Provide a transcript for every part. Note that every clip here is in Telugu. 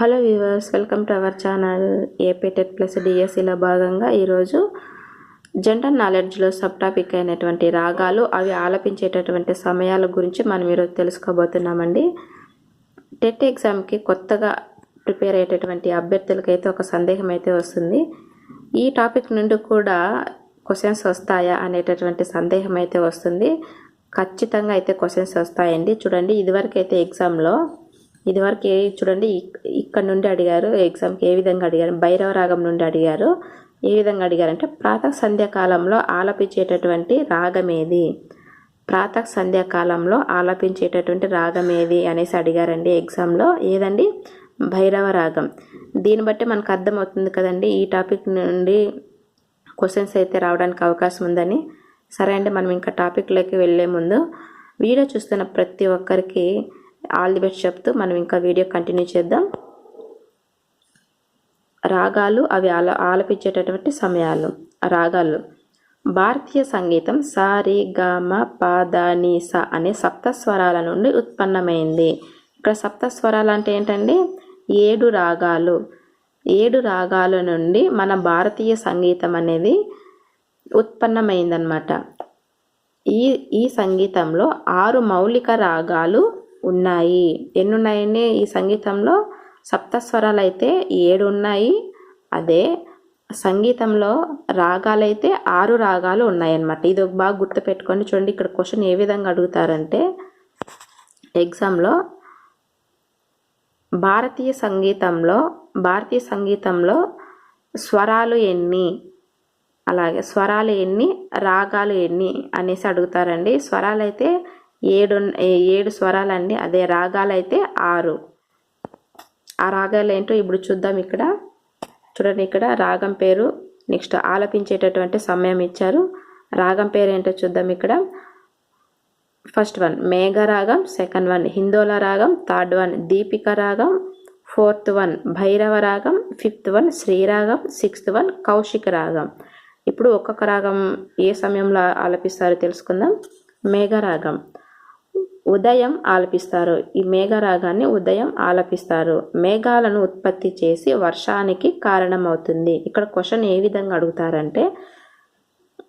Hello viewers welcome to our channel APTET plus డిఎస్సిలో భాగంగా ఈరోజు జనరల్ నాలెడ్జ్లో సబ్ టాపిక్ అయినటువంటి రాగాలు అవి ఆలపించేటటువంటి సమయాల గురించి మనం ఈరోజు తెలుసుకోబోతున్నామండి. టెట్ ఎగ్జామ్కి కొత్తగా ప్రిపేర్ అయ్యేటటువంటి అభ్యర్థులకైతే ఒక సందేహం అయితే వస్తుంది. ఈ టాపిక్ నుండి కూడా క్వశ్చన్స్ వస్తాయా అనేటటువంటి సందేహం అయితే వస్తుంది. ఖచ్చితంగా అయితే క్వశ్చన్స్ వస్తాయండి. చూడండి ఇదివరకైతే ఎగ్జామ్లో ఇదివరకు ఏ చూడండి ఇక్కడ నుండి అడిగారు ఎగ్జామ్కి ఏ విధంగా అడిగారు భైరవ రాగం నుండి అడిగారు. ఏ విధంగా అడిగారంటే ప్రాతः సంధ్యాకాలంలో ఆలపించేటటువంటి రాగం ఏది ప్రాతः సంధ్యాకాలంలో ఆలపించేటటువంటి రాగం ఏది అనేసి అడిగారండి ఎగ్జామ్లో ఏదండి? భైరవ రాగం. దీన్ని బట్టి మనకు అర్థమవుతుంది కదండి ఈ టాపిక్ నుండి క్వశ్చన్స్ అయితే రావడానికి అవకాశం ఉందని. సరే అండి మనం ఇంకా టాపిక్లోకి వెళ్ళే ముందు వీడియో చూస్తున్న ప్రతి ఒక్కరికి ఆల్ ది బెస్ట్ చెప్తూ మనం ఇంకా వీడియో కంటిన్యూ చేద్దాం. రాగాలు అవి ఆల ఆలపించేటటువంటి సమయాలు. రాగాలు. భారతీయ సంగీతం సారి గమ గ స అనే సప్త స్వరాల నుండి ఉత్పన్నమైంది. ఇక్కడ సప్తస్వరాలు అంటే ఏంటండి? ఏడు రాగాలు. ఏడు రాగాల నుండి మన భారతీయ సంగీతం అనేది ఉత్పన్నమైందనమాట ఈ ఈ సంగీతంలో ఆరు మౌలిక రాగాలు ఉన్నాయి. ఎన్ని ఈ సంగీతంలో సప్తస్వరాలు అయితే ఏడు ఉన్నాయి అదే సంగీతంలో రాగాలైతే ఆరు రాగాలు ఉన్నాయన్నమాట. ఇది ఒక బాగా గుర్తుపెట్టుకోండి. చూడండి ఇక్కడ క్వశ్చన్ ఏ విధంగా అడుగుతారంటే ఎగ్జామ్లో భారతీయ సంగీతంలో భారతీయ సంగీతంలో స్వరాలు ఎన్ని? అలాగే స్వరాలు ఎన్ని? రాగాలు ఎన్ని? అనేసి అడుగుతారండి. స్వరాలు అయితే ఏడు ఏ- ఏడు స్వరాలండి అదే రాగాలు అయితే ఆరు. ఆ రాగాలు ఏంటో ఇప్పుడు చూద్దాం ఇక్కడ. చూడండి ఇక్కడ రాగం పేరు నెక్స్ట్ ఆలపించేటటువంటి సమయం ఇచ్చారు. రాగం పేరు ఏంటో చూద్దాం ఇక్కడ. ఫస్ట్ వన్ మేఘరాగం సెకండ్ వన్ హిందోల రాగం థర్డ్ వన్ దీపిక రాగం ఫోర్త్ వన్ భైరవ రాగం ఫిఫ్త్ వన్ శ్రీరాగం సిక్స్త్ వన్ కౌశిక రాగం. ఇప్పుడు ఒక్కొక్క రాగం ఏ సమయంలో ఆలపిస్తారో తెలుసుకుందాం. మేఘరాగం. ఉదయం ఆలపిస్తారు. ఈ మేఘరాగాన్ని ఉదయం ఆలపిస్తారు. మేఘాలను ఉత్పత్తి చేసి వర్షానికి కారణమవుతుంది. ఇక్కడ క్వశ్చన్ ఏ విధంగా అడుగుతారంటే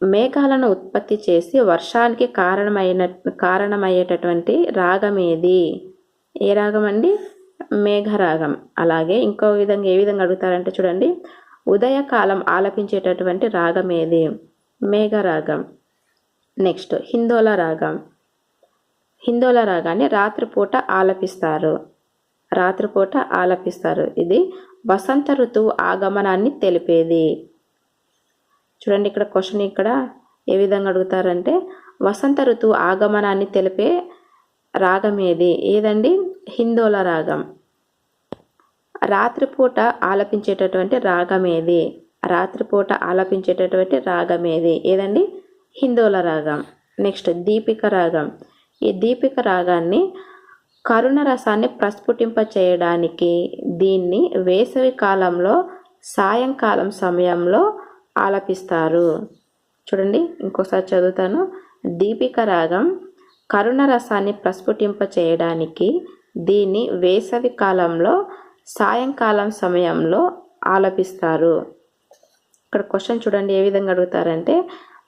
మేఘాలను ఉత్పత్తి చేసి వర్షానికి కారణమైన కారణమయ్యేటటువంటి రాగం ఏది? ఏ రాగం అండి? మేఘరాగం అలాగే ఇంకో విధంగా ఏ విధంగా అడుగుతారంటే చూడండి ఉదయకాలం ఆలపించేటటువంటి రాగం ఏది? మేఘరాగం నెక్స్ట్ హిందోల రాగం. హిందోల రాగాన్ని రాత్రిపూట ఆలపిస్తారు. రాత్రిపూట ఆలపిస్తారు. ఇది వసంత ఋతువు ఆగమనాన్ని తెలిపేది. చూడండి ఇక్కడ క్వశ్చన్ ఇక్కడ ఏ విధంగా అడుగుతారంటే వసంత ఋతువు ఆగమనాన్ని తెలిపే రాగం ఏది? ఏదండి? హిందోల రాగం. రాత్రిపూట ఆలపించేటటువంటి రాగం ఏది? రాత్రిపూట ఆలపించేటటువంటి రాగం ఏది? ఏదండి? హిందోల రాగం. నెక్స్ట్ దీపిక రాగం. ఈ దీపిక రాగాన్ని కరుణ రసాన్ని ప్రస్ఫుటింప చేయడానికి దీన్ని వేసవి కాలంలో సాయంకాలం సమయంలో ఆలపిస్తారు. చూడండి ఇంకోసారి చదువుతాను. దీపిక రాగం కరుణ రసాన్ని ప్రస్ఫుటింప చేయడానికి దీన్ని వేసవి కాలంలో సాయంకాలం సమయంలో ఆలపిస్తారు. ఇక్కడ క్వశ్చన్ చూడండి ఏ విధంగా అడుగుతారంటే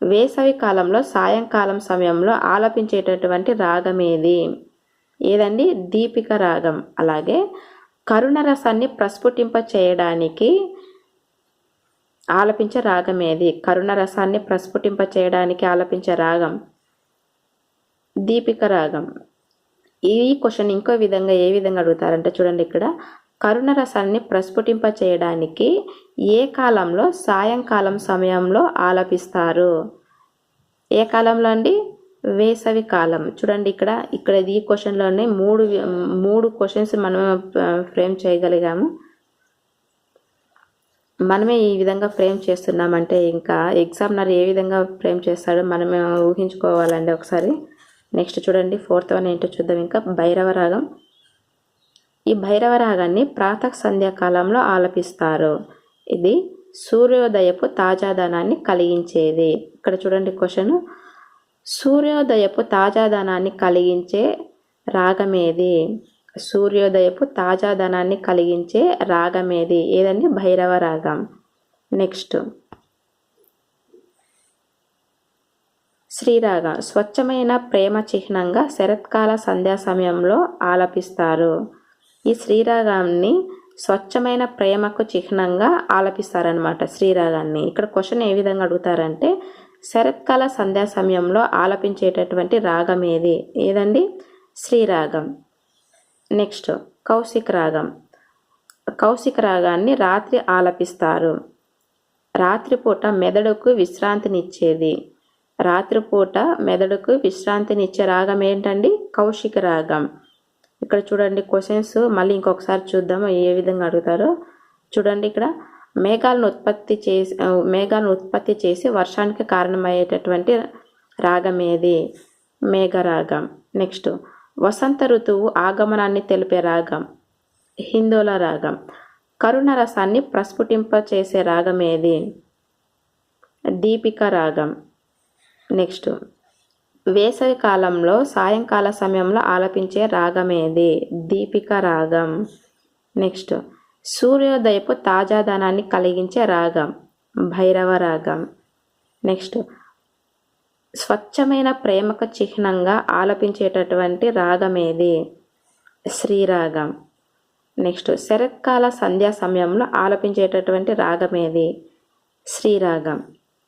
వేసవి కాలంలో సాయంకాలం సమయంలో ఆలపించేటటువంటి రాగం ఏది ఏదండి? దీపిక రాగం. అలాగే కరుణ రసాన్ని ప్రస్ఫుటింప చేయడానికి ఆలపించే రాగం ఏది కరుణ రసాన్ని ప్రస్ఫుటింప చేయడానికి ఆలపించే రాగం దీపిక రాగం. ఈ క్వశ్చన్ ఇంకో విధంగా ఏ విధంగా అడుగుతారంటే చూడండి ఇక్కడ. కరుణ రసాన్ని ప్రస్ఫుటింప చేయడానికి ఏ కాలంలో సాయంకాలం సమయంలో ఆలపిస్తారు? ఏ కాలంలో అండి? వేసవి కాలం. చూడండి ఇక్కడ ఇక్కడ ఈ క్వశ్చన్లోనే మూడు మూడు క్వశ్చన్స్ మనం ఫ్రేమ్ చేయగలిగాము. మనమే ఈ విధంగా ఫ్రేమ్ చేస్తున్నామంటే ఇంకా ఎగ్జామ్నర్ ఏ విధంగా ఫ్రేమ్ చేస్తాడో మనమే ఊహించుకోవాలండి ఒకసారి. నెక్స్ట్ చూడండి ఫోర్త్ వన్ ఏంటో చూద్దాం ఇంకా. భైరవ రాగం. ఈ భైరవ రాగాన్ని ప్రాతః సంధ్యాకాలంలో ఆలపిస్తారు. ఇది సూర్యోదయపు తాజాదనాన్ని కలిగించేది. ఇక్కడ చూడండి క్వశ్చన్. సూర్యోదయపు తాజాదనాన్ని కలిగించే రాగమేది? సూర్యోదయపు తాజాదనాన్ని కలిగించే రాగమేది? ఏదండి? భైరవ రాగం. నెక్స్ట్. శ్రీరాగం. స్వచ్ఛమైన ప్రేమ చిహ్నంగా శరత్కాల సంధ్యా సమయంలో ఆలపిస్తారు. ఈ శ్రీరాగాన్ని స్వచ్ఛమైన ప్రేమకు చిహ్నంగా ఆలపిస్తారనమాట శ్రీరాగాన్ని. ఇక్కడ క్వశ్చన్ ఏ విధంగా అడుగుతారంటే శరత్కాల సంధ్యా సమయంలో ఆలపించేటటువంటి రాగం ఏది? ఏదండి? శ్రీరాగం. నెక్స్ట్ కౌశిక రాగం. కౌశిక రాగాన్ని రాత్రి ఆలపిస్తారు. రాత్రిపూట మెదడుకు విశ్రాంతినిచ్చేది. రాత్రిపూట మెదడుకు విశ్రాంతినిచ్చే రాగం ఏంటండి? కౌశిక రాగం. ఇక్కడ చూడండి క్వశ్చన్స్ మళ్ళీ ఇంకొకసారి చూద్దాము ఏ విధంగా అడుగుతారో. చూడండి ఇక్కడ మేఘాలను ఉత్పత్తి చేసి మేఘాలను ఉత్పత్తి చేసి వర్షానికి కారణమయ్యేటటువంటి రాగం ఏది? మేఘరాగం. నెక్స్ట్ వసంత ఋతువు ఆగమనాన్ని తెలిపే రాగం. హిందోల రాగం. కరుణ రసాన్ని ప్రస్ఫుటింప చేసే రాగం ఏది? దీపిక రాగం. నెక్స్ట్ వేసవి కాలంలో సాయంకాల సమయంలో ఆలపించే రాగం ఏది దీపిక రాగం. నెక్స్ట్. సూర్యోదయపు తాజాదనాన్ని కలిగించే రాగం. భైరవ రాగం. నెక్స్ట్. స్వచ్ఛమైన ప్రేమకు చిహ్నంగా ఆలపించేటటువంటి రాగం ఏది శ్రీరాగం. నెక్స్ట్. శరత్కాల సంధ్యా సమయంలో ఆలపించేటటువంటి రాగం ఏది శ్రీరాగం.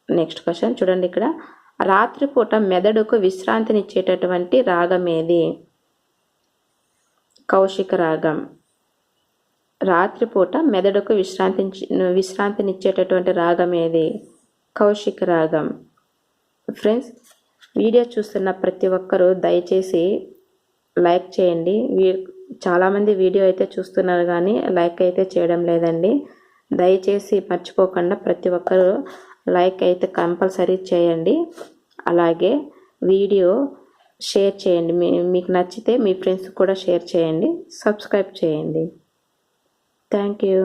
నెక్స్ట్ క్వశ్చన్ చూడండి ఇక్కడ. రాత్రిపూట మెదడుకు విశ్రాంతినిచ్చేటటువంటి రాగం ఏది కౌశిక రాగం. రాత్రిపూట మెదడుకు విశ్రాంతి విశ్రాంతినిచ్చేటటువంటి రాగం ఏది కౌశిక రాగం. ఫ్రెండ్స్ వీడియో చూస్తున్న ప్రతి ఒక్కరూ దయచేసి లైక్ చేయండి. వీ చాలామంది వీడియో అయితే చూస్తున్నారు కానీ లైక్ అయితే చేయడం లేదండి. దయచేసి మర్చిపోకుండా ప్రతి ఒక్కరూ లైక్ అయితే కంపల్సరీ చేయండి. అలాగే వీడియో షేర్ చేయండి. మీ మీకు నచ్చితే మీ ఫ్రెండ్స్ కూడా షేర్ చేయండి. సబ్స్క్రైబ్ చేయండి. Thank you.